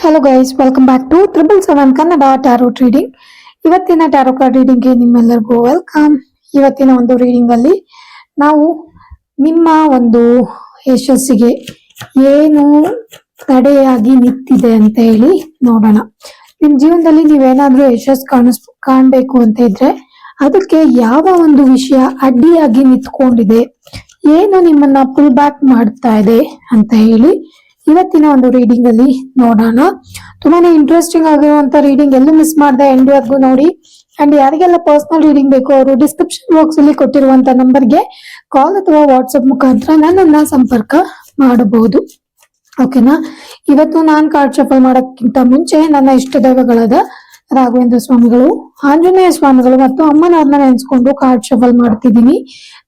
Hello guys welcome back to triple seven Kannada tarot reading ಇವತ್ತಿನ tarot card ರೀಡಿಂಗ್ಗೆ ನಿಮ್ಮೆಲ್ಲರಿಗೂ welcome ಇವತ್ತಿನ ಒಂದು reading ಅಲ್ಲಿ ನಾವು ನಿಮ್ಮ ಒಂದು ಯಶಸ್ಸಿಗೆ ಏನು ತಡೆಯಾಗಿ ನಿಂತಿದೆ ಅಂತ ಹೇಳಿ ನೋಡೋಣ. ನಿಮ್ಮ ಜೀವನದಲ್ಲಿ ನೀವೇನಾದ್ರೂ ಯಶಸ್ ಕಾಣಿಸ್, ಕಾಣಬೇಕು ಅಂತ ಇದ್ರೆ ಅದಕ್ಕೆ ಯಾವ ಒಂದು ವಿಷಯ ಅಡ್ಡಿಯಾಗಿ ನಿಂತ್ಕೊಂಡಿದೆ, ಏನು ನಿಮ್ಮನ್ನ ಪುಲ್ ಬ್ಯಾಕ್ ಮಾಡ್ತಾ ಇದೆ ಅಂತ ಹೇಳಿ ಇವತ್ತಿನ ಒಂದು ರೀಡಿಂಗ್ ಅಲ್ಲಿ ನೋಡೋಣ. ತುಂಬಾನೇ ಇಂಟ್ರೆಸ್ಟಿಂಗ್ ಆಗಿರುವಂತ ರೀಡಿಂಗ್ ಎಲ್ಲೂ ಮಿಸ್ ಮಾಡದೆ ಎಂಡ್ ವರ್ಗೂ ನೋಡಿ. ಅಂಡ್ ಯಾರಿಗೆಲ್ಲ ಪರ್ಸನಲ್ ರೀಡಿಂಗ್ ಬೇಕು ಅವರು ಡಿಸ್ಕ್ರಿಪ್ಷನ್ ಬಾಕ್ಸ್ ಅಲ್ಲಿ ಕೊಟ್ಟಿರುವಂತ ನಂಬರ್ಗೆ ಕಾಲ್ ಅಥವಾ ವಾಟ್ಸ್ಆಪ್ ಮುಖಾಂತರ ನನ್ನನ್ನ ಸಂಪರ್ಕ ಮಾಡಬಹುದು. ಓಕೆನಾ ಇವತ್ತು ನಾನ್ ಕಾರ್ಡ್ ಶಫಲ್ ಮಾಡಕ್ಕಿಂತ ಮುಂಚೆ ನನ್ನ ಇಷ್ಟ ದೈವಗಳಾದ ರಾಘವೇಂದ್ರ ಸ್ವಾಮಿಗಳು, ಆಂಜನೇಯ ಸ್ವಾಮಿಗಳು ಮತ್ತು ಅಮ್ಮನವ್ರನ್ನ ನೆನೆಸ್ಕೊಂಡು ಕಾರ್ಡ್ ಶಫಲ್ ಮಾಡ್ತಿದ್ದೀನಿ.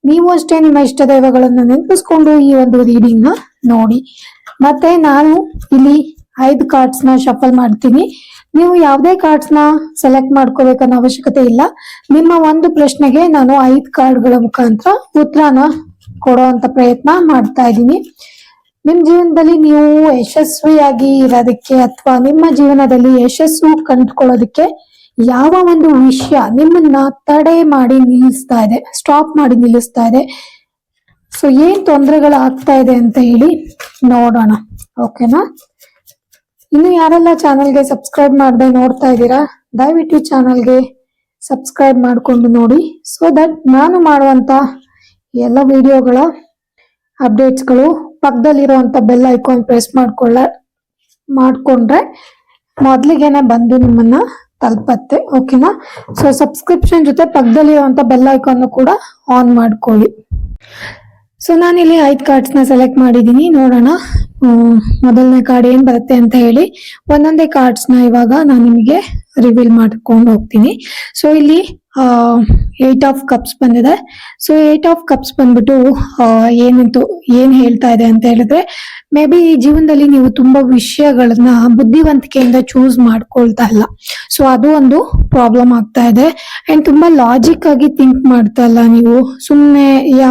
ನೀವು ಅಷ್ಟೇ ನಿಮ್ಮ ಇಷ್ಟ ದೈವಗಳನ್ನ ನೆನಪಿಸ್ಕೊಂಡು ಈ ಒಂದು ರೀಡಿಂಗ್ನ ನೋಡಿ. ಮತ್ತೆ ನಾನು ಇಲ್ಲಿ ಐದು ಕಾರ್ಡ್ಸ್ನ ಶಫಲ್ ಮಾಡ್ತೀನಿ. ನೀವು ಯಾವುದೇ ಕಾರ್ಡ್ಸ್ನ ಸೆಲೆಕ್ಟ್ ಮಾಡ್ಕೋಬೇಕನ್ನೋ ಅವಶ್ಯಕತೆ ಇಲ್ಲ. ನಿಮ್ಮ ಒಂದು ಪ್ರಶ್ನೆಗೆ ನಾನು ಐದು ಕಾರ್ಡ್ಗಳ ಮುಖಾಂತರ ಉತ್ತರನ ಕೊಡುವಂತ ಪ್ರಯತ್ನ ಮಾಡ್ತಾ ಇದ್ದೀನಿ. ನಿಮ್ ಜೀವನದಲ್ಲಿ ನೀವು ಯಶಸ್ವಿಯಾಗಿ ಇರೋದಕ್ಕೆ ಅಥವಾ ನಿಮ್ಮ ಜೀವನದಲ್ಲಿ ಯಶಸ್ಸು ಕಂಡುಕೊಳ್ಳೋದಕ್ಕೆ ಯಾವ ಒಂದು ವಿಷಯ ನಿಮ್ಮನ್ನ ತಡೆ ಮಾಡಿ ನಿಲ್ಲಿಸ್ತಾ ಇದೆ ಸ್ಟಾಪ್ ಮಾಡಿ ನಿಲ್ಲಿಸ್ತಾ ಇದೆ ಸೊ ಏನ್ ತೊಂದರೆಗಳು ಆಗ್ತಾ ಇದೆ ಅಂತ ಹೇಳಿ ನೋಡೋಣ. ಓಕೆನಾ ಇನ್ನು ಯಾರೆಲ್ಲ ಚಾನಲ್ಗೆ ಸಬ್ಸ್ಕ್ರೈಬ್ ಮಾಡದೆ ನೋಡ್ತಾ ಇದ್ದೀರಾ, ದಯವಿಟ್ಟು ಚಾನಲ್ಗೆ ಸಬ್ಸ್ಕ್ರೈಬ್ ಮಾಡಿಕೊಂಡು ನೋಡಿ. ಸೊ ದಟ್ ನಾನು ಮಾಡುವಂತ ಎಲ್ಲ ವಿಡಿಯೋಗಳ ಅಪ್ಡೇಟ್ಸ್ಗಳು ಪಕ್ಕದಲ್ಲಿರುವಂತ ಬೆಲ್ ಐಕಾನ್ ಪ್ರೆಸ್ ಮಾಡ್ಕೊಳ್ಳ, ಮಾಡಿಕೊಂಡ್ರೆ ಮೊದ್ಲಿಗೆನೆ ಬಂದು ನಿಮ್ಮನ್ನ ತಲುಪತ್ತೆ. ಓಕೆನಾ ಸೊ ಸಬ್ಸ್ಕ್ರಿಪ್ಷನ್ ಜೊತೆ ಪಕ್ಕದಲ್ಲಿರುವಂಥ ಬೆಲ್ ಐಕಾನ್ ಕೂಡ ಆನ್ ಮಾಡ್ಕೊಳ್ಳಿ. ಸೊ ನಾನಿಲ್ಲಿ ಐದು ಕಾರ್ಡ್ಸ್ನ ಸೆಲೆಕ್ಟ್ ಮಾಡಿದೀನಿ ನೋಡೋಣ. ಮೊದಲನೇ ಕಾರ್ಡ್ ಏನ್ ಬರುತ್ತೆ ಅಂತ ಹೇಳಿ. ಒಂದೊಂದೇ ಕಾರ್ಡ್ಸ್ನ ಇವಾಗ ನಾನು ನಿಮಗೆ ರಿವೀಲ್ ಮಾಡ್ಕೊಂಡು ಹೋಗ್ತೀನಿ. ಸೊ ಇಲ್ಲಿ ಏಟ್ ಆಫ್ ಕಪ್ಸ್ ಬಂದಿದೆ. ಸೊ ಏಟ್ ಆಫ್ ಕಪ್ಸ್ ಬಂದ್ಬಿಟ್ಟು ಏನಂತು ಏನಿತ್ತು, ಏನ್ ಹೇಳ್ತಾ ಇದೆ ಅಂತ ಹೇಳಿದ್ರೆ ಮೇ ಬಿ ಈ ಜೀವನದಲ್ಲಿ ನೀವು ತುಂಬಾ ವಿಷಯಗಳನ್ನ ಬುದ್ಧಿವಂತಿಕೆಯಿಂದ ಚೂಸ್ ಮಾಡ್ಕೊಳ್ತಾ ಇಲ್ಲ. ಸೊ ಅದು ಒಂದು ಪ್ರಾಬ್ಲಮ್ ಆಗ್ತಾ ಇದೆ. ಅಂಡ್ ತುಂಬಾ ಲಾಜಿಕ್ ಆಗಿ ಥಿಂಕ್ ಮಾಡ್ತಾ ಇಲ್ಲ ನೀವು. ಸುಮ್ಮನೆ ಯಾ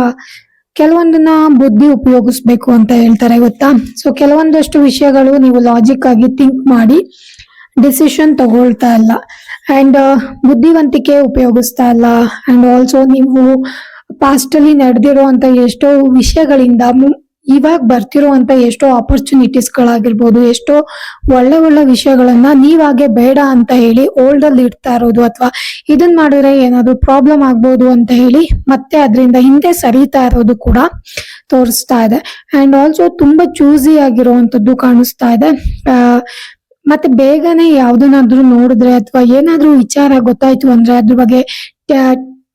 ಕೆಲವೊಂದನ್ನ ಬುದ್ಧಿ ಉಪಯೋಗಿಸ್ಬೇಕು ಅಂತ ಹೇಳ್ತಾರೆ, ಗೊತ್ತಾ? ಸೊ ಕೆಲವೊಂದಷ್ಟು ವಿಷಯಗಳು ನೀವು ಲಾಜಿಕ್ ಆಗಿ ಥಿಂಕ್ ಮಾಡಿ ಡಿಸಿಷನ್ ತಗೊಳ್ತಾ ಇಲ್ಲ. ಅಂಡ್ ಬುದ್ಧಿವಂತಿಕೆ ಉಪಯೋಗಿಸ್ತಾ ಇಲ್ಲ. ಅಂಡ್ ಆಲ್ಸೋ ನೀವು ಪಾಸ್ಟ್ ಅಲ್ಲಿ ನಡೆದಿರುವಂತ ಎಷ್ಟೋ ವಿಷಯಗಳಿಂದ ಇವಾಗ ಬರ್ತಿರುವಂತ ಎಷ್ಟೋ ಆಪರ್ಚುನಿಟೀಸ್ ಗಳಾಗಿರ್ಬೋದು, ಎಷ್ಟೋ ಒಳ್ಳೆ ಒಳ್ಳೆ ವಿಷಯಗಳನ್ನ ನೀವಾಗೆ ಬೇಡ ಅಂತ ಹೇಳಿ ಓಲ್ಡ್ ಅಲ್ಲಿ ಇಡ್ತಾ ಇರೋದು ಅಥವಾ ಇದನ್ ಮಾಡಿದ್ರೆ ಏನಾದ್ರು ಪ್ರಾಬ್ಲಮ್ ಆಗ್ಬೋದು ಅಂತ ಹೇಳಿ ಮತ್ತೆ ಅದರಿಂದ ಹಿಂದೆ ಸರಿತಾ ಇರೋದು ಕೂಡ ತೋರಿಸ್ತಾ ಇದೆ. ಅಂಡ್ ಆಲ್ಸೋ ತುಂಬಾ ಚೂಸಿ ಆಗಿರುವಂತದ್ದು ಕಾಣಿಸ್ತಾ ಇದೆ. ಮತ್ತೆ ಬೇಗನೆ ಯಾವ್ದನ್ನಾದ್ರೂ ನೋಡಿದ್ರೆ ಅಥವಾ ಏನಾದ್ರೂ ವಿಚಾರ ಗೊತ್ತಾಯ್ತು ಅಂದ್ರೆ ಅದ್ರ ಬಗ್ಗೆ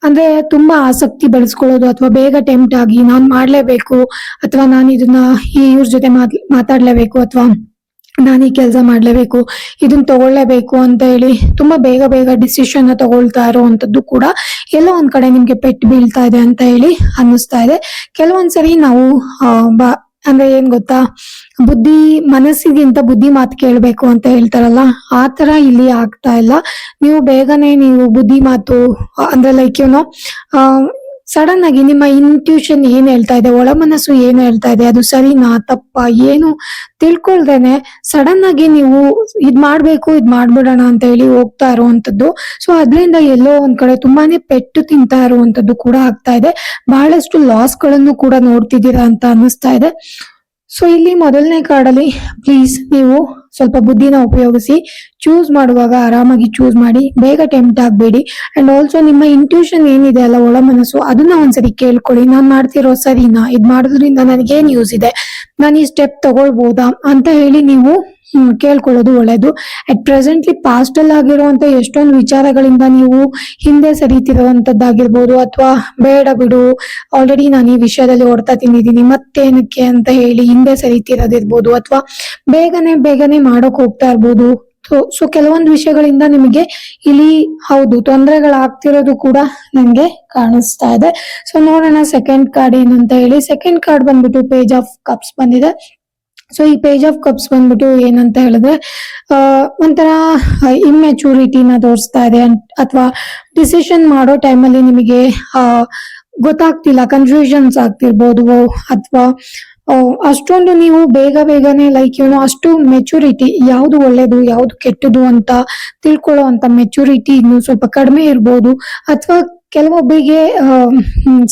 ಅಂದ್ರೆ ತುಂಬಾ ಆಸಕ್ತಿ ಬೆಳೆಸ್ಕೊಳ್ಳೋದು ಅಥವಾ ಬೇಗ ಟೆಂಪ್ಟ್ ಆಗಿ ನಾನ್ ಮಾಡ್ಲೇಬೇಕು ಅಥವಾ ನಾನು ಇದನ್ನ ಈ ಇವ್ರ ಜೊತೆ ಮಾತ್, ಮಾತಾಡ್ಲೇಬೇಕು ಅಥವಾ ನಾನು ಈ ಕೆಲಸ ಮಾಡ್ಲೇಬೇಕು ಇದನ್ನ ತಗೊಳ್ಳೇಬೇಕು ಅಂತ ಹೇಳಿ ತುಂಬಾ ಬೇಗ ಬೇಗ ಡಿಸಿಷನ್ ತಗೊಳ್ತಾ ಇರುವಂತದ್ದು ಕೂಡ ಎಲ್ಲೋ ಒಂದ್ ಕಡೆ ನಿಮ್ಗೆ ಪೆಟ್ಟು ಬೀಳ್ತಾ ಇದೆ ಅಂತ ಹೇಳಿ ಅನ್ನಿಸ್ತಾ ಇದೆ. ಕೆಲವೊಂದ್ಸರಿ ನಾವು ಅಂದ್ರೆ ಏನ್ ಗೊತ್ತಾ? ಬುದ್ಧಿ ಮನಸ್ಸಿಗಿಂತ ಬುದ್ಧಿ ಮಾತು ಕೇಳ್ಬೇಕು ಅಂತ ಹೇಳ್ತಾರಲ್ಲ, ಆ ತರ ಇಲ್ಲಿ ಆಗ್ತಾ ಇಲ್ಲ. ನೀವು ಬೇಗನೆ ನೀವು ಬುದ್ಧಿ ಮಾತು, ಅಂದ್ರೆ ಲೈಕ್ ಏನೋ ಸಡನ್ ಆಗಿ ನಿಮ್ಮ ಇಂಟ್ಯೂಷನ್ ಏನ್ ಹೇಳ್ತಾ ಇದೆ, ಒಳ ಮನಸ್ಸು ಏನ್ ಹೇಳ್ತಾ ಇದೆ, ಅದು ಸರಿನಾ, ತಪ್ಪ, ಏನು ತಿಳ್ಕೊಳ್ದೇನೆ ಸಡನ್ ಆಗಿ ನೀವು ಇದ್ ಮಾಡ್ಬೇಕು, ಇದ್ ಮಾಡ್ಬಿಡೋಣ ಅಂತ ಹೇಳಿ ಹೋಗ್ತಾ ಇರುವಂತದ್ದು ಸೊ ಅದ್ರಿಂದ ಎಲ್ಲೋ ಒಂದ್ ಕಡೆ ತುಂಬಾನೇ ಪೆಟ್ಟು ತಿಂತಾ ಇರುವಂತದ್ದು ಕೂಡ ಆಗ್ತಾ ಇದೆ. ಬಹಳಷ್ಟು ಲಾಸ್ಗಳನ್ನು ಕೂಡ ನೋಡ್ತಿದ್ದೀರಾ ಅಂತ ಅನ್ನಿಸ್ತಾ ಇದೆ. ಸೊ ಇಲ್ಲಿ ಮೊದಲನೇ ಕಾರ್ಡಲ್ಲಿ ಪ್ಲೀಸ್ ನೀವು ಸ್ವಲ್ಪ ಬುದ್ಧಿನ ಉಪಯೋಗಿಸಿ ಚೂಸ್ ಮಾಡುವಾಗ ಆರಾಮಾಗಿ ಚೂಸ್ ಮಾಡಿ, ಬೇಗ ಟೆಂಪ್ಟ್ ಆಗಬೇಡಿ. ಅಂಡ್ ಆಲ್ಸೋ ನಿಮ್ಮ ಇಂಟ್ಯೂಷನ್ ಏನಿದೆ ಅಲ್ಲ, ಒಳ ಮನಸ್ಸು, ಅದನ್ನ ಒಂದ್ಸರಿ ಕೇಳ್ಕೊಳ್ಳಿ. ನಾನ್ ಮಾಡ್ತಿರೋ ಸರಿನಾ? ಇದ್ ಮಾಡೋದ್ರಿಂದ ನನಗೇನ್ ಯೂಸ್ ಇದೆ? ನಾನು ಈ ಸ್ಟೆಪ್ ತಗೊಳ್ಬೋದಾ? ಅಂತ ಹೇಳಿ ನೀವು ಕೇಳ್ಕೊಳ್ಳೋದು ಒಳ್ಳೇದು. ಅಟ್ ಪ್ರೆಸೆಂಟ್ಲಿ ಪಾಸ್ಟಲ್ ಆಗಿರುವಂತ ಎಷ್ಟೊಂದು ವಿಚಾರಗಳಿಂದ ನೀವು ಹಿಂದೆ ಸರಿತಿರುವಂತದ್ದಾಗಿರ್ಬೋದು ಅಥವಾ ಬೇಡ ಬಿಡು ಆಲ್ರೆಡಿ ನಾನು ಈ ವಿಷಯದಲ್ಲಿ ಹೊಡ್ತಾ ತಿಂದಿದ್ದೀನಿ, ಮತ್ತೇನಕ್ಕೆ ಅಂತ ಹೇಳಿ ಹಿಂದೆ ಸರಿತಿರೋದಿರ್ಬೋದು ಅಥವಾ ಬೇಗನೆ ಬೇಗನೆ ಮಾಡೋಕ್ ಹೋಗ್ತಾ ಇರ್ಬೋದು. ಸೊ ಕೆಲವೊಂದು ವಿಷಯಗಳಿಂದ ನಿಮಗೆ ಇಲ್ಲಿ ಹೌದು, ತೊಂದರೆಗಳಾಗ್ತಿರೋದು ಕೂಡ ನನಗೆ ಕಾಣಿಸ್ತಾ ಇದೆ. ಸೊ ನೋಡೋಣ ಸೆಕೆಂಡ್ ಕಾರ್ಡ್ ಏನಂತ ಹೇಳಿ. ಸೆಕೆಂಡ್ ಕಾರ್ಡ್ ಬಂದ್ಬಿಟ್ಟು ಪೇಜ್ ಆಫ್ ಕಪ್ಸ್ ಬಂದಿದೆ. ಸೊ ಈ ಪೇಜ್ ಆಫ್ ಕಪ್ಸ್ ಬಂದ್ಬಿಟ್ಟು ಏನಂತ ಹೇಳಿದ್ರೆ ಒಂಥರ ಇಮ್ಮೆಚೂರಿಟಿನ ತೋರಿಸ್ತಾ ಇದೆ ಅಥವಾ ಡಿಸಿಷನ್ ಮಾಡೋ ಟೈಮಲ್ಲಿ ನಿಮಗೆ ಗೊತ್ತಾಗ್ತಿಲ್ಲ ಕನ್ಫ್ಯೂಷನ್ಸ್ ಆಗ್ತಿರ್ಬೋದು, ಅಥವಾ ಅಷ್ಟೊಂದು ನೀವು ಬೇಗ ಬೇಗನೆ ಲೈಕ್ ಏನೋ ಅಷ್ಟು ಮೆಚುರಿಟಿ ಯಾವುದು ಒಳ್ಳೇದು, ಯಾವುದು ಕೆಟ್ಟದು ಅಂತ ತಿಳ್ಕೊಳ್ಳೋ ಅಂತ ಮೆಚುರಿಟಿ ಇನ್ನು ಸ್ವಲ್ಪ ಕಡಿಮೆ ಇರ್ಬೋದು, ಅಥವಾ ಕೆಲವೊಬ್ಬರಿಗೆ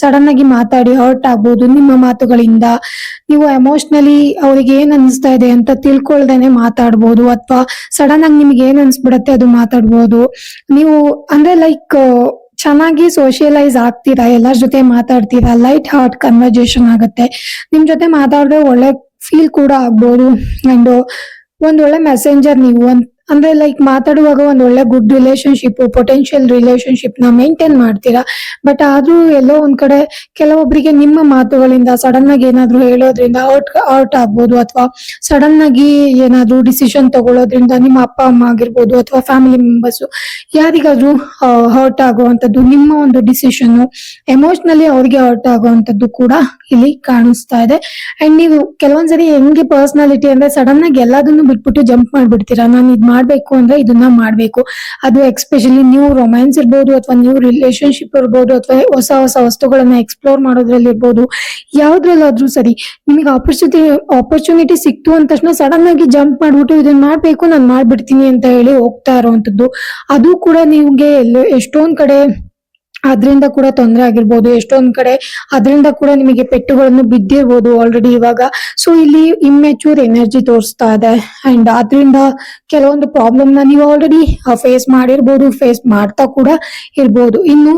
ಸಡನ್ ಆಗಿ ಮಾತಾಡಿ ಹರ್ಟ್ ಆಗ್ಬೋದು, ನಿಮ್ಮ ಮಾತುಗಳಿಂದ ನೀವು ಎಮೋಷನಲಿ ಅವ್ರಿಗೆ ಏನ್ ಅನಿಸ್ತಾ ಇದೆ ಅಂತ ತಿಳ್ಕೊಳ್ದೇನೆ ಮಾತಾಡ್ಬೋದು ಅಥವಾ ಸಡನ್ ಆಗಿ ನಿಮ್ಗೆ ಏನ್ ಅನ್ಸ್ಬಿಡತ್ತೆ ಅದು ಮಾತಾಡ್ಬೋದು. ನೀವು ಅಂದ್ರೆ ಲೈಕ್ ಚೆನ್ನಾಗಿ ಸೋಷಿಯಲೈಸ್ ಆಗ್ತೀರಾ, ಎಲ್ಲರ ಜೊತೆ ಮಾತಾಡ್ತೀರಾ ಲೈಟ್ ಹಾರ್ಟ್ ಕನ್ವರ್ಜೇಷನ್ ಆಗುತ್ತೆ. ನಿಮ್ ಜೊತೆ ಮಾತಾಡಿದ್ರೆ ಒಳ್ಳೆ ಫೀಲ್ ಕೂಡ ಆಗ್ಬೋದು. ಅಂಡ್ ಒಂದ್ ಒಳ್ಳೆ ಮೆಸೆಂಜರ್ ನೀವು ಅಂದ್ರೆ ಲೈಕ್ ಮಾತಾಡುವಾಗ ಒಂದ್ ಒಳ್ಳೆ ಗುಡ್ ರಿಲೇಶನ್ಶಿಪ್ ಪೊಟೆನ್ಶಿಯಲ್ ರಿಲೇಶನ್ಶಿಪ್ನ ಮೇಂಟೈನ್ ಮಾಡ್ತೀರಾ? ಬಟ್ ಆದ್ರೂ ಎಲ್ಲೋ ಒಂದ್ ಕಡೆ ಕೆಲವೊಬ್ಬರಿಗೆ ನಿಮ್ಮ ಮಾತುಗಳಿಂದ ಸಡನ್ ಆಗಿ ಏನಾದ್ರು ಹೇಳೋದ್ರಿಂದ ಔಟ್ ಔಟ್ ಆಗ್ಬೋದು ಅಥವಾ ಸಡನ್ ಆಗಿ ಏನಾದ್ರು ಡಿಸಿಷನ್ ತಗೊಳ್ಳೋದ್ರಿಂದ ನಿಮ್ಮ ಅಪ್ಪ, ಅಮ್ಮ ಆಗಿರ್ಬೋದು ಅಥವಾ ಫ್ಯಾಮಿಲಿ ಮೆಂಬರ್ಸ್ ಯಾರಿಗಾದ್ರೂ ಹರ್ಟ್ ಆಗುವಂತದ್ದು, ನಿಮ್ಮ ಒಂದು ಡಿಸಿಷನ್ ಎಮೋಷನಲಿ ಅವ್ರಿಗೆ ಹರ್ಟ್ ಆಗುವಂತದ್ದು ಕೂಡ ಇಲ್ಲಿ ಕಾಣಿಸ್ತಾ ಇದೆ. ಅಂಡ್ ನೀವು ಕೆಲವೊಂದ್ಸರಿ ಹೆಂಗೆ ಪರ್ಸನಾಲಿಟಿ ಅಂದ್ರೆ ಸಡನ್ ಆಗಿ ಎಲ್ಲದನ್ನು ಬಿಟ್ಬಿಟ್ಟು ಜಂಪ್ ಮಾಡ್ಬಿಡ್ತೀರಾ? ನಾನು ಇದ್ ಮಾಡ್ಬೇಕು ಅಂದ್ರೆ ಇದನ್ನ ಮಾಡ್ಬೇಕು. ಅದು ಎಕ್ಸ್ಪೆಷಲಿ ನ್ಯೂ ರೊಮ್ಯಾನ್ಸ್ ಇರ್ಬೋದು ಅಥವಾ ನ್ಯೂ ರಿಲೇಶನ್ಶಿಪ್ ಇರ್ಬೋದು ಅಥವಾ ಹೊಸ ಹೊಸ ವಸ್ತುಗಳನ್ನ ಎಕ್ಸ್ಪ್ಲೋರ್ ಮಾಡೋದ್ರಲ್ಲಿ ಇರ್ಬೋದು. ಯಾವ್ದ್ರಲ್ಲಾದ್ರೂ ಸರಿ, ನಿಮಗೆ ಆಪರ್ಚುನಿಟಿ ಆಪರ್ಚುನಿಟಿ ಸಿಕ್ತು ಅಂದ ತಕ್ಷಣ ಸಡನ್ ಆಗಿ ಜಂಪ್ ಮಾಡ್ಬಿಟ್ಟು ಇದನ್ನ ಮಾಡ್ಬೇಕು, ನಾನು ಮಾಡ್ಬಿಡ್ತೀನಿ ಅಂತ ಹೇಳಿ ಹೋಗ್ತಾ ಇರೋವಂಥದ್ದು. ಅದು ಕೂಡ ನಿಮ್ಗೆ ಎಷ್ಟೊಂದ್ ಕಡೆ ಅದರಿಂದ ಕೂಡ ತೊಂದರೆ ಆಗಿರ್ಬೋದು. ಎಷ್ಟೊಂದ್ ಕಡೆ ಅದರಿಂದ ಕೂಡ ನಿಮಗೆ ಪೆಟ್ಟುಗಳನ್ನು ಬಿದ್ದಿರ್ಬೋದು ಆಲ್ರೆಡಿ ಇವಾಗ. ಸೊ ಇಲ್ಲಿ ಇಮ್ಮೆಚೂರ್ ಎನರ್ಜಿ ತೋರಿಸ್ತಾ ಇದೆ. ಅಂಡ್ ಅದರಿಂದ ಕೆಲವೊಂದು ಪ್ರಾಬ್ಲಮ್ನ ನೀವು ಆಲ್ರೆಡಿ ಫೇಸ್ ಮಾಡಿರ್ಬೋದು ಫೇಸ್ ಮಾಡ್ತಾ ಕೂಡ ಇರ್ಬೋದು. ಇನ್ನು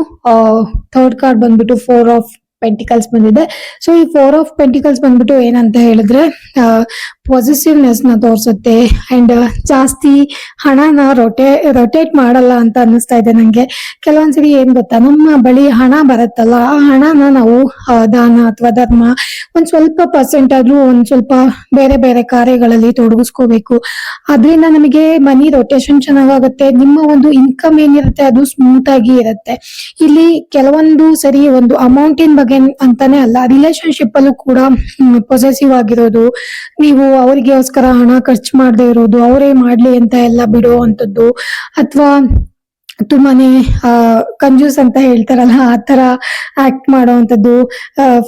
ಥರ್ಡ್ ಕಾರ್ಡ್ ಬಂದ್ಬಿಟ್ಟು ಫೋರ್ ಆಫ್ ಪೆಂಟಿಕಲ್ಸ್ ಬಂದಿದೆ. ಸೊ ಈ ಫೋರ್ ಆಫ್ ಪೆಂಟಿಕಲ್ಸ್ ಬಂದ್ಬಿಟ್ಟು ಏನಂತ ಹೇಳಿದ್ರೆ ಪಾಸಿಟಿವ್ನೆಸ್ನ ತೋರಿಸುತ್ತೆ ಅಂಡ್ ಜಾಸ್ತಿ ಹಣನ ರೊಟೇ ರೊಟೇಟ್ ಮಾಡಲ್ಲ ಅಂತ ಅನ್ನಿಸ್ತಾ ಇದೆ ನಂಗೆ. ಕೆಲವೊಂದ್ಸರಿ ಏನ್ ಗೊತ್ತಾ, ನಮ್ಮ ಬಳಿ ಹಣ ಬರುತ್ತಲ್ಲ, ಆ ಹಣನ ನಾವು ದಾನ ಅಥವಾ ಧರ್ಮ ಒಂದ್ ಸ್ವಲ್ಪ ಪರ್ಸೆಂಟ್ ಆದ್ರೂ ಒಂದ್ ಸ್ವಲ್ಪ ಬೇರೆ ಬೇರೆ ಕಾರ್ಯಗಳಲ್ಲಿ ತೊಡಗಿಸ್ಕೋಬೇಕು. ಅದರಿಂದ ನಮಗೆ ಮನಿ ರೊಟೇಷನ್ ಚೆನ್ನಾಗಾಗುತ್ತೆ, ನಿಮ್ಮ ಒಂದು ಇನ್ಕಮ್ ಏನಿರುತ್ತೆ ಅದು ಸ್ಮೂತ್ ಆಗಿ ಇರುತ್ತೆ. ಇಲ್ಲಿ ಕೆಲವೊಂದು ಸರಿ ಒಂದು ಅಮೌಂಟಿನ ಬಗ್ಗೆ ಅಂತಾನೆ ಅಲ್ಲ ರಿಲೇಶನ್ಶಿಪ್ ಅಲ್ಲೂ ಕೂಡ ಪೊಸೆಸಿವ್ ಆಗಿರೋದು. ನೀವು ಅವರಿಗೋಸ್ಕರ ಹಣ ಖರ್ಚು ಮಾಡದೇ ಇರೋದು ಅವರೇ ಮಾಡ್ಲಿ ಅಂತ ಎಲ್ಲ ಬಿಡುವಂತದ್ದು ಅಥವಾ ತುಂಬಾನೇ ಕಂಜೂಸ್ ಅಂತ ಹೇಳ್ತಾರಲ್ಲ, ಆ ತರ ಆಕ್ಟ್ ಮಾಡುವಂತದ್ದು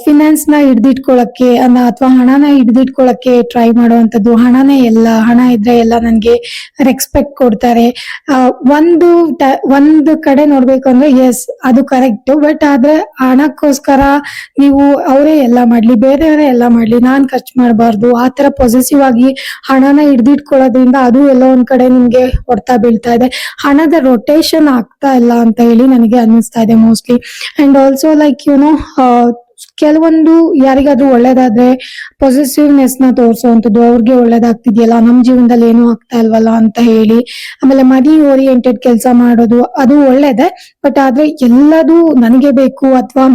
ಫಿನಾನ್ಸ್ನ ಹಿಡ್ದಿಟ್ಕೊಳಕ್ಕೆ ಅನ್ನ ಅಥವಾ ಹಣನ ಹಿಡ್ದಿಟ್ಕೊಳಕ್ಕೆ ಟ್ರೈ ಮಾಡುವಂತದ್ದು ಹಣನೇ ಎಲ್ಲ, ಹಣ ಇದ್ರೆ ಎಲ್ಲ ನನ್ಗೆ ರೆಸ್ಪೆಕ್ಟ್ ಕೊಡ್ತಾರೆ. ಒಂದು ಒಂದು ಕಡೆ ನೋಡ್ಬೇಕು ಅಂದ್ರೆ ಎಸ್ ಅದು ಕರೆಕ್ಟ್ ಬಟ್ ಆದ್ರೆ ಹಣಕ್ಕೋಸ್ಕರ ನೀವು ಅವರೇ ಎಲ್ಲ ಮಾಡ್ಲಿ, ಬೇರೆಯವರೇ ಎಲ್ಲ ಮಾಡ್ಲಿ, ನಾನ್ ಖರ್ಚು ಮಾಡಬಾರ್ದು, ಆ ತರ ಪೊಸೆಸಿವ್ ಆಗಿ ಹಣನ ಹಿಡ್ದಿಟ್ಕೊಳ್ಳೋದ್ರಿಂದ ಅದು ಎಲ್ಲ ಒಂದ್ ಕಡೆ ನಿಮ್ಗೆ ಹೊಡ್ತಾ ಬೀಳ್ತಾ ಇದೆ. ಹಣದ ರೊಟೇಷನ್ ಆಗ್ತಾ ಇಲ್ಲ ಅಂತ ಹೇಳಿ ನನಗೆ ಅನ್ನಿಸ್ತಾ ಇದೆ mostly and also like you know ಕೆಲವೊಂದು ಯಾರಿಗಾದ್ರೂ ಒಳ್ಳೇದಾದ್ರೆ ಪೊಸೆಸಿವ್ನೆಸ್ನ ತೋರಿಸುವಂತದ್ದು ಅವ್ರಿಗೆ ಒಳ್ಳೇದಾಗ್ತಿದೆಯಲ್ಲ, ನಮ್ ಜೀವನದಲ್ಲಿ ಏನು ಆಗ್ತಾ ಇಲ್ವಲ್ಲ ಅಂತ ಹೇಳಿ, ಆಮೇಲೆ ಮನಿ ಓರಿಯೆಂಟೆಡ್ ಕೆಲಸ ಮಾಡೋದು ಅದು ಒಳ್ಳೇದೆ ಬಟ್ ಆದ್ರೆ ಎಲ್ಲದು ನನಗೆ ಬೇಕು ಅಥವಾ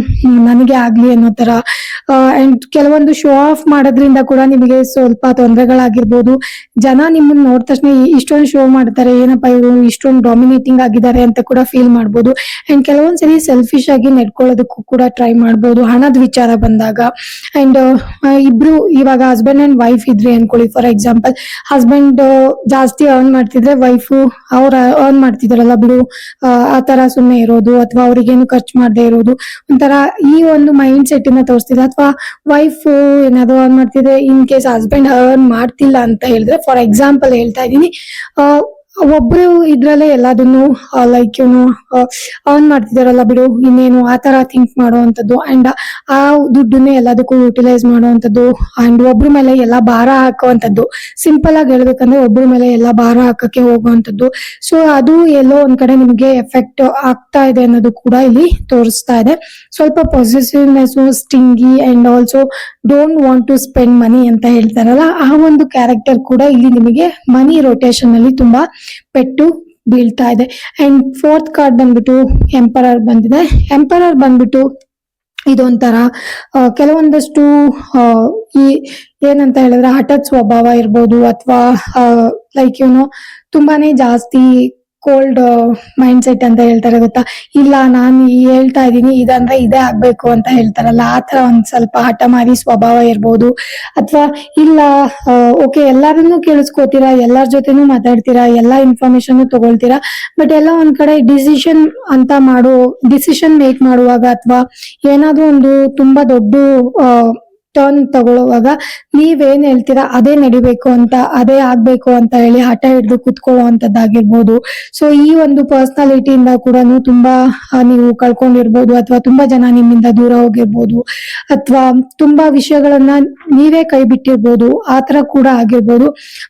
ನನಗೆ ಆಗ್ಲಿ ಅನ್ನೋ ತರ ಅಂಡ್ ಕೆಲವೊಂದು ಶೋ ಆಫ್ ಮಾಡೋದ್ರಿಂದ ಕೂಡ ನಿಮಗೆ ಸ್ವಲ್ಪ ತೊಂದರೆಗಳಾಗಿರ್ಬೋದು. ಜನ ನಿಮ್ಮನ್ನ ನೋಡಿದ ತಕ್ಷಣ ಇಷ್ಟೊಂದು ಶೋ ಮಾಡ್ತಾರೆ, ಏನಪ್ಪ ಇವರು ಇಷ್ಟೊಂದು ಡಾಮಿನೇಟಿಂಗ್ ಆಗಿದ್ದಾರೆ ಅಂತ ಕೂಡ ಫೀಲ್ ಮಾಡ್ಬೋದು. ಅಂಡ್ ಕೆಲವೊಂದ್ಸರಿ ಸೆಲ್ಫಿಶ್ ಆಗಿ ನೆಡ್ಕೊಳ್ಳೋದಕ್ಕೂ ಕೂಡ ಟ್ರೈ ಮಾಡ್ಬೋದು. ಹಣದ ವಿಚಾರ ಬಂದಾಗ ಅಂಡ್ ಇಬ್ರು ಇವಾಗ ಹಸ್ಬೆಂಡ್ ಅಂಡ್ ವೈಫ್ ಇದ್ರಿ ಅನ್ಕೊಳ್ಳಿ. ಫಾರ್ ಎಕ್ಸಾಂಪಲ್ ಹಸ್ಬೆಂಡ್ ಜಾಸ್ತಿ ಅರ್ನ್ ಮಾಡ್ತಿದ್ರೆ ವೈಫ್ ಅವ್ರ ಅರ್ನ್ ಮಾಡ್ತಿದಾರಲ್ಲ ಬಿಡು. ಆ, ತರ ಸುಮ್ಮನೆ ಇರೋದು ಅಥವಾ ಅವ್ರಿಗೇನು ಖರ್ಚು ಮಾಡದೆ ಇರೋದು. ಒಂಥರ ಈ ಒಂದು ಮೈಂಡ್ ಸೆಟ್ ಇಂದ ತೋರಿಸ್ತಿದೆ. ಅಥವಾ ವೈಫ್ ಏನಾದ್ರು ಅರ್ನ್ ಮಾಡ್ತಿದ್ರೆ ಇನ್ ಕೇಸ್ ಹಸ್ಬೆಂಡ್ ಅರ್ನ್ ಮಾಡ್ತಿಲ್ಲ ಅಂತ ಹೇಳಿದ್ರೆ ಫಾರ್ ಎಕ್ಸಾಂಪಲ್ ಹೇಳ್ತಾ ಇದೀನಿ ಆ, ಒಬ್ರು ಇದ್ರಲ್ಲೇ ಎಲ್ಲದನ್ನು ಲೈಕ್ ಇವನು ಅರ್ನ್ ಮಾಡ್ತಿದಾರಲ್ಲ ಬಿಡು, ಇನ್ನೇನು ಆ ತರ ಥಿಂಕ್ ಮಾಡುವಂತದ್ದು ಅಂಡ್ ಆ ದುಡ್ಡನ್ನೇ ಎಲ್ಲದಕ್ಕೂ ಯುಟಿಲೈಸ್ ಮಾಡುವಂಥದ್ದು ಅಂಡ್ ಒಬ್ರ ಮೇಲೆ ಎಲ್ಲ ಭಾರ ಹಾಕುವಂಥದ್ದು. ಸಿಂಪಲ್ ಆಗಿ ಹೇಳ್ಬೇಕಂದ್ರೆ ಒಬ್ರ ಮೇಲೆ ಎಲ್ಲ ಭಾರ ಹಾಕಕ್ಕೆ ಹೋಗುವಂಥದ್ದು. ಸೊ ಅದು ಎಲ್ಲೋ ಒಂದ್ ಕಡೆ ನಿಮ್ಗೆ ಎಫೆಕ್ಟ್ ಆಗ್ತಾ ಇದೆ ಅನ್ನೋದು ಕೂಡ ಇಲ್ಲಿ ತೋರಿಸ್ತಾ ಇದೆ. ಸ್ವಲ್ಪ positiveness stingy and also don't want to spend money ಅಂತ ಹೇಳ್ತಾರಲ್ಲ, ಆ ಒಂದು ಕ್ಯಾರೆಕ್ಟರ್ ಕೂಡ ಇಲ್ಲಿ ನಿಮಗೆ ಮನಿ ರೊಟೇಷನ್ ಅಲ್ಲಿ ತುಂಬಾ ಪೆಟ್ಟು ಬೀಳ್ತಾ ಇದೆ. ಅಂಡ್ ಫೋರ್ತ್ ಕಾರ್ಡ್ ಬಂದ್ಬಿಟ್ಟು ಎಂಪರರ್ ಬಂದಿದೆ. ಎಂಪರರ್ ಬಂದ್ಬಿಟ್ಟು ಇದೊಂಥರ ಕೆಲವೊಂದಷ್ಟು ಈ ಏನಂತ ಹೇಳಿದ್ರೆ ಹಠದ್ ಸ್ವಭಾವ ಇರ್ಬೋದು ಅಥವಾ ಲೈಕ್ ಏನು ತುಂಬಾನೇ ಜಾಸ್ತಿ ಕೋಲ್ಡ್ ಮೈಂಡ್ ಸೆಟ್ ಅಂತ ಹೇಳ್ತಾರೆ ಗೊತ್ತಾ? ಇಲ್ಲ, ನಾನು ಹೇಳ್ತಾ ಇದ್ದೀನಿ, ಇದಂದ್ರೆ ಇದೇ ಆಗ್ಬೇಕು ಅಂತ ಹೇಳ್ತಾರಲ್ಲ, ಆ ತರ ಒಂದ್ ಸ್ವಲ್ಪ ಹಠಮಾರಿ ಸ್ವಭಾವ ಇರ್ಬೋದು. ಅಥವಾ, ಇಲ್ಲ ಓಕೆ ಎಲ್ಲಾರನ್ನೂ ಕೇಳಿಸ್ಕೋತೀರಾ, ಎಲ್ಲಾರ ಜೊತೆನೂ ಮಾತಾಡ್ತೀರಾ, ಎಲ್ಲಾ ಇನ್ಫಾರ್ಮೇಶನ್ ತಗೊಳ್ತೀರಾ ಬಟ್ ಎಲ್ಲ ಒಂದ್ ಕಡೆ ಡಿಸಿಷನ್ ಅಂತ ಮಾಡೋ ಡಿಸಿಷನ್ ಮೇಕ್ ಮಾಡುವಾಗ ಅಥವಾ ಏನಾದ್ರೂ ಒಂದು ತುಂಬಾ ದೊಡ್ಡ ಟರ್ನ್ ತಗೊಳ್ಳುವಾಗ ನೀವೇನ್ ಹೇಳ್ತೀರಾ, ಅದೇ ನಡಿಬೇಕು ಅಂತ, ಅದೇ ಆಗ್ಬೇಕು ಅಂತ ಹೇಳಿ ಹಠ ಹಿಡಿದು ಕುತ್ಕೊಳ್ಳುವಂತದ್ದಾಗಿರ್ಬೋದು. ಸೊ ಈ ಒಂದು ಪರ್ಸನಾಲಿಟಿಯಿಂದ ಕೂಡ ತುಂಬಾ ನೀವು ಕಳ್ಕೊಂಡಿರ್ಬೋದು ಅಥವಾ ತುಂಬಾ ಜನ ನಿಮ್ಮಿಂದ ದೂರ ಹೋಗಿರ್ಬೋದು. ಅಥವಾ ತುಂಬಾ ವಿಷಯಗಳನ್ನ ನೀವೇ ಕೈ ಬಿಟ್ಟಿರ್ಬೋದು ಆತರ ಕೂಡ ಆಗಿರ್ಬೋದು.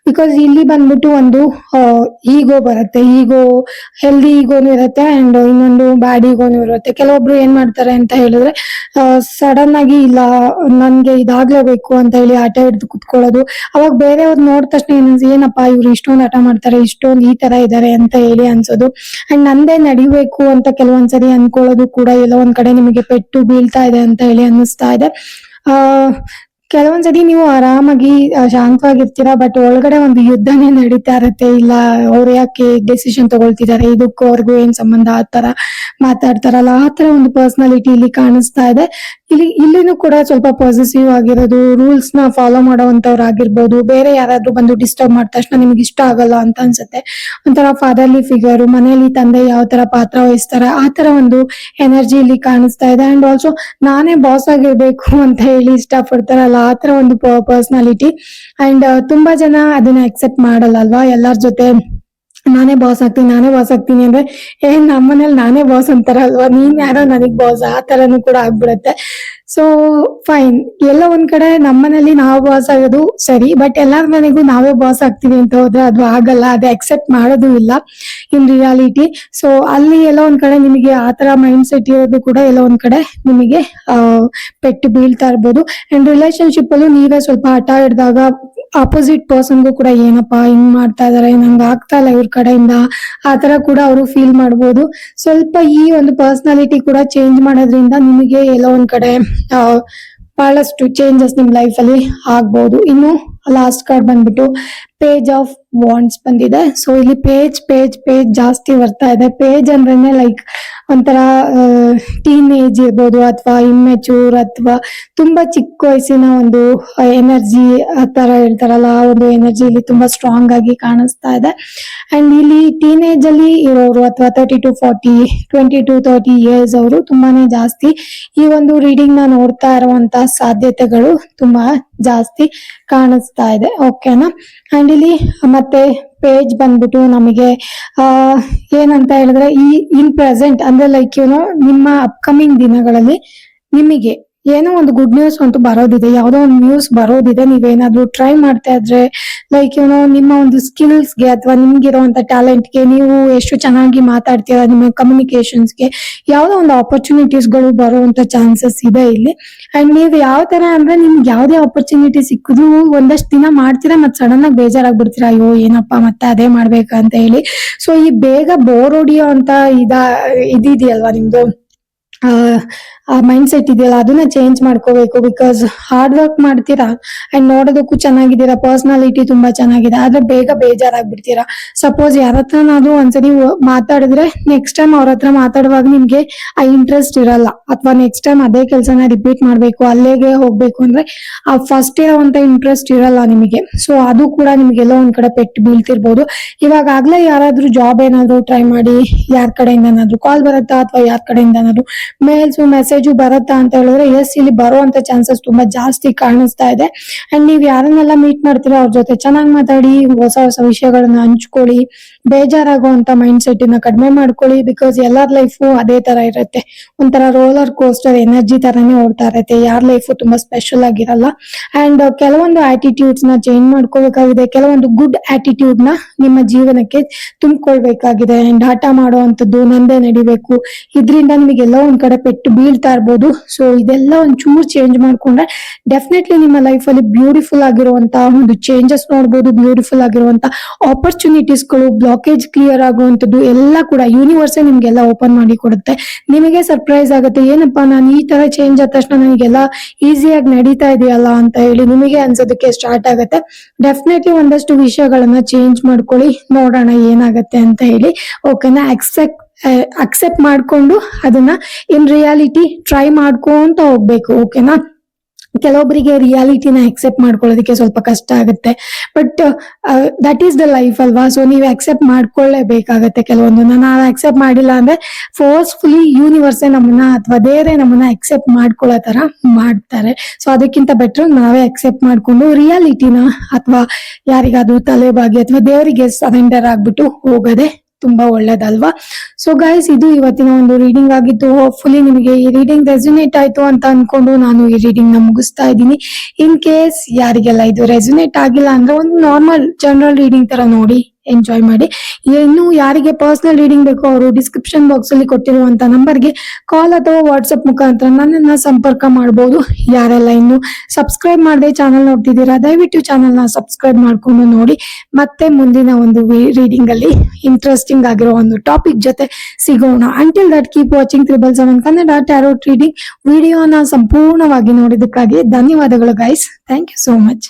ಬಿಕಾಸ್ ಇಲ್ಲಿ ಬಂದ್ಬಿಟ್ಟು ಒಂದು ಈಗೋ ಬರುತ್ತೆ. ಈಗೋ ಹೆಲ್ದಿ ಈಗೋನು ಇರುತ್ತೆ ಅಂಡ್ ಇನ್ನೊಂದು ಬ್ಯಾಡ್ ಈಗೋನು ಇರುತ್ತೆ. ಕೆಲವೊಬ್ರು ಏನ್ ಮಾಡ್ತಾರೆ ಅಂತ ಹೇಳಿದ್ರೆ ಸಡನ್ ಆಗಿ ಇಲ್ಲ, ನನ್ಗೆ ಇದಾಗ್ಲೇಬೇಕು ಅಂತ ಹೇಳಿ ಆಟ ಹಿಡಿದು ಕುತ್ಕೊಳ್ಳೋದು. ಅವಾಗ ಬೇರೆಯವ್ರು ನೋಡಿದ ತಕ್ಷಣ ಏನಪ್ಪ ಏನಪ್ಪಾ ಇವ್ರು ಇಷ್ಟೊಂದು ಆಟ ಮಾಡ್ತಾರೆ, ಇಷ್ಟೊಂದು ಈ ತರ ಇದಾರೆ ಅಂತ ಹೇಳಿ ಅನ್ಸೋದು. ಅಂಡ್ ನಂದೇ ನಡಿಬೇಕು ಅಂತ ಕೆಲವೊಂದ್ಸರಿ ಅನ್ಕೊಳ್ಳೋದು ಕೂಡ ಎಲ್ಲೋ ಒಂದ್ ಕಡೆ ನಿಮಗೆ ಪೆಟ್ಟು ಬೀಳ್ತಾ ಇದೆ ಅಂತ ಹೇಳಿ ಅನ್ನಿಸ್ತಾ ಇದೆ. ಆ, ಕೆಲವೊಂದ್ಸರಿ ನೀವು ಆರಾಮಾಗಿ ಶಾಂತವಾಗಿರ್ತೀರಾ, ಬಟ್ ಒಳಗಡೆ ಒಂದು ಯುದ್ಧನೇ ನಡೀತಾ ಇರತ್ತೆ. ಇಲ್ಲ, ಅವ್ರು ಯಾಕೆ ಡೆಸಿಷನ್ ತಗೊಳ್ತಿದ್ದಾರೆ? ಇದಕ್ಕೂ ಅವ್ರಿಗೂ ಏನ್ ಸಂಬಂಧ? ಆ ತರ ಮಾತಾಡ್ತಾರಲ್ಲ, ಆ ತರ ಒಂದು ಪರ್ಸನಾಲಿಟಿ ಇಲ್ಲಿ ಕಾಣಿಸ್ತಾ ಇದೆ. ಇಲ್ಲಿ, ಇಲ್ಲಿನೂ ಕೂಡ ಸ್ವಲ್ಪ ಪಾಸಿಟಿವ್ ಆಗಿರೋದು ರೂಲ್ಸ್ನ ಫಾಲೋ ಮಾಡುವಂತವ್ರು ಆಗಿರ್ಬೋದು ಬೇರೆ ಯಾರಾದ್ರೂ ಬಂದು ಡಿಸ್ಟರ್ಬ್ ಮಾಡಿದ ತಕ್ಷಣ ನಿಮ್ಗೆ ಇಷ್ಟ ಆಗಲ್ಲ ಅಂತ ಅನ್ಸುತ್ತೆ. ಒಂಥರ ಫಾದರ್ಲಿ ಫಿಗರ್ ಮನೆಯಲ್ಲಿ ತಂದೆ ಯಾವ ತರ ಪಾತ್ರ ವಹಿಸ್ತಾರೆ, ಆ ತರ ಒಂದು ಎನರ್ಜಿ ಇಲ್ಲಿ ಕಾಣಿಸ್ತಾ ಇದೆ. ಅಂಡ್ ಆಲ್ಸೋ ನಾನೇ ಬಾಸ್ ಆಗಿರ್ಬೇಕು ಅಂತ ಹೇಳಿ ಇಷ್ಟ ಪಡ್ತಾರಲ್ಲ ಆ ತರ ಒಂದು ಪರ್ಸನಾಲಿಟಿ ಅಂಡ್ ತುಂಬಾ ಜನ ಅದನ್ನ ಅಕ್ಸೆಪ್ಟ್ ಮಾಡಲ್ಲ ಅಲ್ವಾ? ಎಲ್ಲರ ಜೊತೆ ನಾನೇ ಬಾಸ್ ಆಗ್ತೀನಿ, ನಾನೇ ಬಾಸ್ ಆಗ್ತೀನಿ ಅಂದ್ರೆ, ಏ ನಮ್ಮನೇಲಿ ನಾನೇ ಬಾಸ್ ಅಂತಾರಲ್ವಾ? ನೀನ್ ಯಾರೋ ನನಗ್ ಬಾಸ್ ಆ ತರನು ಕೂಡ ಆಗ್ಬಿಡತ್ತೆ. ಸೊ ಫೈನ್ ಎಲ್ಲ ಒಂದ್ ಕಡೆ ನಮ್ಮನೇಲಿ ನಾವು ಬಾಸ್ ಆಗೋದು ಸರಿ ಬಟ್ ಎಲ್ಲಾರ ಮನೆಗೂ ನಾವೇ ಬಾಸ್ ಆಗ್ತೀವಿ ಅಂತ ಹೋದ್ರೆ ಅದು ಆಗಲ್ಲ, ಅದು ಅಕ್ಸೆಪ್ಟ್ ಮಾಡೋದು ಇಲ್ಲ ಇನ್ ರಿಯಾಲಿಟಿ ಸೊ ಅಲ್ಲಿ ಎಲ್ಲ ಒಂದ್ ಕಡೆ ನಿಮಗೆ ಆ ತರ ಮೈಂಡ್ ಸೆಟ್ ಇರೋದು ಕೂಡ ಎಲ್ಲ ಒಂದ್ ಕಡೆ ನಿಮಗೆ ಪೆಟ್ಟು ಬೀಳ್ತಾ ಇರ್ಬೋದು. ಅಂಡ್ ರಿಲೇಶನ್ಶಿಪ್ ಅಲ್ಲೂ ನೀವೇ ಸ್ವಲ್ಪ ಹಠ ಹಿಡ್ದಾಗ ಅಪೋಸಿಟ್ ಪರ್ಸನ್ಗೂ ಕೂಡ ಏನಪ್ಪಾ ಹಿಂಗ್ ಮಾಡ್ತಾ ಇದಾರೆ, ನಂಗೆ ಆಗ್ತಾ ಇಲ್ಲ ಇವ್ರ ಕಡೆಯಿಂದ, ಆ ತರ ಕೂಡ ಅವರು ಫೀಲ್ ಮಾಡ್ಬೋದು. ಸ್ವಲ್ಪ ಈ ಒಂದು ಪರ್ಸನಾಲಿಟಿ ಕೂಡ ಚೇಂಜ್ ಮಾಡೋದ್ರಿಂದ ನಿಮಗೆ ಎಲ್ಲ ಒಂದ್ ಕಡೆ ಬಹಳಷ್ಟು ಚೇಂಜಸ್ ನಿಮ್ ಲೈಫ್ ಅಲ್ಲಿ ಆಗಬಹುದು ಇನ್ನು ಲಾಸ್ಟ್ ಕಾರ್ಡ್ ಬಂದ್ಬಿಟ್ಟು ಪೇಜ್ ಆಫ್ ವಾಂಡ್ಸ್ ಬಂದಿದೆ. ಸೊ ಇಲ್ಲಿ ಪೇಜ್ ಪೇಜ್ ಪೇಜ್ ಜಾಸ್ತಿ ಬರ್ತಾ ಇದೆ. ಪೇಜ್ ಅಂದ್ರೇನೆ ಲೈಕ್ ಒಂಥರ ಟೀನ್ ಏಜ್ ಇರ್ಬೋದು ಅಥವಾ ಇಮ್ಮೆಚೂರ್ ಅಥವಾ ತುಂಬಾ ಚಿಕ್ಕ ವಯಸ್ಸಿನ ಒಂದು ಎನರ್ಜಿ ಆ ತರ ಹೇಳ್ತಾರಲ್ಲ, ಆ ಒಂದು ಎನರ್ಜಿ ಇಲ್ಲಿ ತುಂಬಾ ಸ್ಟ್ರಾಂಗ್ ಆಗಿ ಕಾಣಿಸ್ತಾ ಇದೆ. ಅಂಡ್ ಇಲ್ಲಿ ಟೀನ್ ಏಜ್ ಅಲ್ಲಿ ಇರೋರು ಅಥವಾ thirty to forty twenty to thirty years ಅವರು ತುಂಬಾನೇ ಜಾಸ್ತಿ ಈ ಒಂದು ರೀಡಿಂಗ್ನ ನೋಡ್ತಾ ಇರುವಂತಹ ಸಾಧ್ಯತೆಗಳು ತುಂಬಾ ಜಾಸ್ತಿ ಕಾಣಿಸ್ತಾ ಇದೆ. ಓಕೆನಾ ಇಲ್ಲಿ ಮತ್ತೆ ಪೇಜ್ ಬಂದ್ಬಿಟ್ಟು ನಮಗೆ ಏನಂತ ಹೇಳಿದ್ರೆ ಈ ಇನ್ ಪ್ರೆಸೆಂಟ್ ಅಂದ್ರೆ ಲೈಕ್ ಯುನೋ ನಿಮ್ಮ ಅಪ್ಕಮಿಂಗ್ ದಿನಗಳಲ್ಲಿ ನಿಮಗೆ ಏನೋ ಒಂದು ಗುಡ್ ನ್ಯೂಸ್ ಅಂತೂ ಬರೋದಿದೆ. ಯಾವ್ದೋ ಒಂದು ನ್ಯೂಸ್ ಬರೋದಿದೆ. ನೀವೇನಾದ್ರೂ ಟ್ರೈ ಮಾಡ್ತಾ ಇದ್ರೆ ಲೈಕ್ ಏನೋ ನಿಮ್ಮ ಒಂದು ಸ್ಕಿಲ್ಸ್ಗೆ ಅಥವಾ ನಿಮ್ಗಿರುವಂತ ಟ್ಯಾಲೆಂಟ್ಗೆ ನೀವು ಎಷ್ಟು ಚೆನ್ನಾಗಿ ಮಾತಾಡ್ತೀರಾ, ನಿಮ್ಮ ಕಮ್ಯುನಿಕೇಶನ್ಸ್ಗೆ ಯಾವುದೋ ಒಂದು ಆಪರ್ಚುನಿಟೀಸ್ಗಳು ಗಳು ಬರುವಂತ ಚಾನ್ಸಸ್ ಇದೆ ಇಲ್ಲಿ. ಅಂಡ್ ನೀವು ಯಾವ ತರ ಅಂದ್ರೆ ನಿಮ್ಗೆ ಯಾವ್ದೇ ಆಪರ್ಚುನಿಟಿ ಸಿಕ್ಕಿದ್ರು ಒಂದಷ್ಟು ದಿನ ಮಾಡ್ತೀರಾ, ಮತ್ತೆ ಸಡನ್ ಆಗಿ ಬೇಜಾರಾಗ್ಬಿಡ್ತೀರಾ, ಅಯ್ಯೋ, ಏನಪ್ಪಾ, ಮತ್ತೆ ಅದೇ ಮಾಡ್ಬೇಕಂತ ಹೇಳಿ. ಸೊ ಈ ಬೇಗ ಬೋರ್ ಹೊಡಿಯೋ ಅಂತ ಇದ, ಇದಿದೆಯಲ್ವಾ ನಿಮ್ದು? ಆ, ಮೈಂಡ್ ಸೆಟ್ ಇದೆಯಲ್ಲ ಅದನ್ನ ಚೇಂಜ್ ಮಾಡ್ಕೋಬೇಕು ಬಿಕಾಸ್ ಹಾರ್ಡ್ ವರ್ಕ್ ಮಾಡ್ತೀರಾ ಅಂಡ್ ನೋಡೋದಕ್ಕೂ ಚೆನ್ನಾಗಿದ್ದೀರಾ ಪರ್ಸನಾಲಿಟಿ ತುಂಬಾ ಚೆನ್ನಾಗಿದೆ ಆದ್ರೆ ಬೇಗ ಬೇಜಾರಾಗ್ಬಿಡ್ತೀರಾ. ಸಪೋಸ್ ಯಾರ ಹತ್ರನಾದ್ರೂ ಒಂದ್ಸರಿ ಮಾತಾಡಿದ್ರೆ ನೆಕ್ಸ್ಟ್ ಟೈಮ್ ಅವ್ರ ಹತ್ರ ಮಾತಾಡುವಾಗ ನಿಮ್ಗೆ ಆ ಇಂಟ್ರೆಸ್ಟ್ ಇರಲ್ಲ. ಅಥವಾ ನೆಕ್ಸ್ಟ್ ಟೈಮ್ ಅದೇ ಕೆಲಸನ ರಿಪೀಟ್ ಮಾಡ್ಬೇಕು ಅಲ್ಲೇಗೆ ಹೋಗ್ಬೇಕು ಅಂದ್ರೆ ಆ ಫಸ್ಟ್ ಇರೋವಂತ ಇಂಟ್ರೆಸ್ಟ್ ಇರಲ್ಲ ನಿಮಗೆ. ಸೊ ಅದು ಕೂಡ ನಿಮ್ಗೆಲ್ಲ ಒಂದ್ ಕಡೆ ಪೆಟ್ಟು ಬೀಳ್ತಿರ್ಬೋದು. ಇವಾಗ ಆಗ್ಲೇ ಯಾರಾದ್ರೂ ಜಾಬ್ ಏನಾದ್ರು ಟ್ರೈ ಮಾಡಿ ಯಾರ ಕಡೆಯಿಂದ ಏನಾದ್ರು ಕಾಲ್ ಬರುತ್ತಾ ಅಥವಾ ಯಾರ ಕಡೆಯಿಂದ ಏನಾದ್ರು ಮೇಲ್ಸ್ ಮೆಸೇಜ್ ಬರುತ್ತಾ ಅಂತ ಹೇಳಿದ್ರೆ ಎಸ್ ಇಲ್ಲಿ ಬರುವಂತ ಚಾನ್ಸಸ್ ತುಂಬಾ ಜಾಸ್ತಿ ಕಾಣಿಸ್ತಾ ಇದೆ. ಅಂಡ್ ನೀವ್ ಯಾರನ್ನೆಲ್ಲ ಮೀಟ್ ಮಾಡ್ತೀರಾ ಅವ್ರ ಜೊತೆ ಚೆನ್ನಾಗಿ ಮಾತಾಡಿ, ಹೊಸ ಹೊಸ ವಿಷಯಗಳನ್ನ ಹಂಚ್ಕೊಳ್ಳಿ. ಬೇಜಾರಾಗುವಂತ ಮೈಂಡ್ ಸೆಟ್ನ ಕಡಿಮೆ ಮಾಡ್ಕೊಳ್ಳಿ ಬಿಕಾಸ್ ಎಲ್ಲಾರ್ ಲೈಫು ಅದೇ ತರ ಇರುತ್ತೆ. ಒಂಥರ ರೋಲರ್ ಕೋಸ್ಟರ್ ಎನರ್ಜಿ ತರಾನೇ ಓಡ್ತಾ ಇರುತ್ತೆ. ಯಾರ ಲೈಫು ತುಂಬಾ ಸ್ಪೆಷಲ್ ಆಗಿರಲ್ಲ. ಅಂಡ್ ಕೆಲವೊಂದು ಆಟಿಟ್ಯೂಡ್ಸ್ನ ಚೇಂಜ್ ಮಾಡ್ಕೋಬೇಕಾಗಿದೆ. ಕೆಲವೊಂದು ಗುಡ್ ಆಟಿಟ್ಯೂಡ್ನ ನಿಮ್ಮ ಜೀವನಕ್ಕೆ ತುಂಬಿಕೊಳ್ಬೇಕಾಗಿದೆ. ಅಂಡ್ ಹಠ ಮಾಡುವಂತದ್ದು ನಂದೇ ನಡಿಬೇಕು. ಇದರಿಂದ ನಿಮಗೆಲ್ಲ ಒಂದ್ ಕಡೆ ಪೆಟ್ಟು ಬೀಳ್ತಾ ಇರ್ಬೋದು. ಸೊ ಇದೆಲ್ಲ ಒಂದ್ ಚೂರ್ ಚೇಂಜ್ ಮಾಡ್ಕೊಂಡ್ರೆ ಡೆಫಿನೆಟ್ಲಿ ನಿಮ್ಮ ಲೈಫ್ ಅಲ್ಲಿ ಬ್ಯೂಟಿಫುಲ್ ಆಗಿರುವಂತಹ ಒಂದು ಚೇಂಜಸ್ ನೋಡ್ಬೋದು ಬ್ಯೂಟಿಫುಲ್ ಆಗಿರುವಂತಹ ಆಪರ್ಚುನಿಟೀಸ್ಗಳು ಬ್ಲಾಕೇಜ್ ಕ್ಲಿಯರ್ ಆಗುವಂಥದ್ದು ಎಲ್ಲ ಕೂಡ ಯೂನಿವರ್ಸೇ ನಿಮ್ಗೆಲ್ಲ ಓಪನ್ ಮಾಡಿ ಕೊಡುತ್ತೆ. ನಿಮಗೆ ಸರ್ಪ್ರೈಸ್ ಆಗುತ್ತೆ, ಏನಪ್ಪಾ ನಾನು ಈ ತರ ಚೇಂಜ್ ಆದ ತಕ್ಷಣ ನನಗೆಲ್ಲ ಈಸಿಯಾಗಿ ನಡೀತಾ ಇದೆಯಲ್ಲ ಅಂತ ಹೇಳಿ ನಿಮಗೆ ಅನ್ಸೋದಕ್ಕೆ ಸ್ಟಾರ್ಟ್ ಆಗುತ್ತೆ. ಡೆಫಿನೆಟ್ಲಿ ಒಂದಷ್ಟು ವಿಷಯಗಳನ್ನ ಚೇಂಜ್ ಮಾಡ್ಕೊಳ್ಳಿ, ನೋಡೋಣ ಏನಾಗತ್ತೆ ಅಂತ ಹೇಳಿ. ಓಕೆನಾ ಅಕ್ಸೆಪ್ಟ್ ಅಕ್ಸೆಪ್ಟ್ ಮಾಡ್ಕೊಂಡು ಅದನ್ನ ಇನ್ ರಿಯಾಲಿಟಿ ಟ್ರೈ ಮಾಡ್ಕೊಂತ ಹೋಗ್ಬೇಕು ಓಕೆನಾ ಕೆಲವೊಬ್ಬರಿಗೆ ರಿಯಾಲಿಟಿನ ಎಕ್ಸೆಪ್ಟ್ ಮಾಡ್ಕೊಳ್ಳೋದಕ್ಕೆ ಸ್ವಲ್ಪ ಕಷ್ಟ ಆಗುತ್ತೆ. But that is the life ಅಲ್ವಾ? ಸೊ ನೀವು ಅಕ್ಸೆಪ್ಟ್ ಮಾಡ್ಕೊಳ್ಳೇಬೇಕಾಗತ್ತೆ ಕೆಲವೊಂದನ್ನ. ನಾವು ಅಕ್ಸೆಪ್ಟ್ ಮಾಡಿಲ್ಲ ಅಂದ್ರೆ ಫೋರ್ಸ್ಫುಲಿ ಯೂನಿವರ್ಸೇ ನಮ್ಮನ್ನ ಅಥವಾ ಬೇರೆ ನಮ್ಮನ್ನ ಅಕ್ಸೆಪ್ಟ್ ಮಾಡ್ಕೊಳ್ಳೋ ತರ ಮಾಡ್ತಾರೆ. ಸೊ ಅದಕ್ಕಿಂತ ಬೆಟರ್ ನಾವೇ ಅಕ್ಸೆಪ್ಟ್ ಮಾಡ್ಕೊಂಡು ರಿಯಾಲಿಟಿನ ಅಥವಾ ಯಾರಿಗಾದ್ರೂ ತಲೆಬಾಗಿ ಅಥವಾ ದೇವರಿಗೆ ಸರೆಂಡರ್ ಆಗ್ಬಿಟ್ಟು ಹೋಗೋದೇ ತುಂಬಾ ಒಳ್ಳೇದಲ್ವಾ? ಸೊ ಗೈಸ್ ಇದು ಇವತ್ತಿನ ಒಂದು ರೀಡಿಂಗ್ ಆಗಿತ್ತು. ಹೋಪ್ಫುಲಿ ನಿಮಗೆ ಈ ರೀಡಿಂಗ್ ರೆಸ್ಯುನೇಟ್ ಆಯ್ತು ಅಂತ ಅನ್ಕೊಂಡು ನಾನು ಈ ರೀಡಿಂಗ್ನ ಮುಗಿಸ್ತಾ ಇದ್ದೀನಿ. ಇನ್ ಕೇಸ್ ಯಾರಿಗೆಲ್ಲ ಇದು ರೆಸ್ಯುನೇಟ್ ಆಗಿಲ್ಲ ಅಂದ್ರೆ ಒಂದು ನಾರ್ಮಲ್ ಜನರಲ್ ರೀಡಿಂಗ್ ತರ ನೋಡಿ. ಎಂಜಾಯ್ ಮಾಡಿ. ಇನ್ನು ಯಾರಿಗೆ ಪರ್ಸನಲ್ ರೀಡಿಂಗ್ ಬೇಕು ಅವರು ಡಿಸ್ಕ್ರಿಪ್ಷನ್ ಬಾಕ್ಸ್ ಅಲ್ಲಿ ಕೊಟ್ಟಿರುವಂತ ನಂಬರ್ಗೆ ಕಾಲ್ ಅಥವಾ ವಾಟ್ಸ್ಆಪ್ ಮುಖಾಂತರ ನನ್ನನ್ನ ಸಂಪರ್ಕ ಮಾಡಬಹುದು ಯಾರೆಲ್ಲ ಇನ್ನು ಸಬ್ಸ್ಕ್ರೈಬ್ ಮಾಡದೆ ಚಾನಲ್ ನೋಡ್ತಿದ್ದೀರಾ, ದಯವಿಟ್ಟು ಚಾನಲ್ನ ಸಬ್ಸ್ಕ್ರೈಬ್ ಮಾಡ್ಕೊಂಡು ನೋಡಿ. ಮತ್ತೆ ಮುಂದಿನ ಒಂದು ರೀಡಿಂಗ್ ಅಲ್ಲಿ ಇಂಟ್ರೆಸ್ಟಿಂಗ್ ಆಗಿರೋ ಒಂದು ಟಾಪಿಕ್ ಜೊತೆ ಸಿಗೋಣ. Until that keep watching triple seven Kannada tarot reading ವಿಡಿಯೋನ ಸಂಪೂರ್ಣವಾಗಿ ನೋಡಿದಕ್ಕಾಗಿ ಧನ್ಯವಾದಗಳು guys thank you so much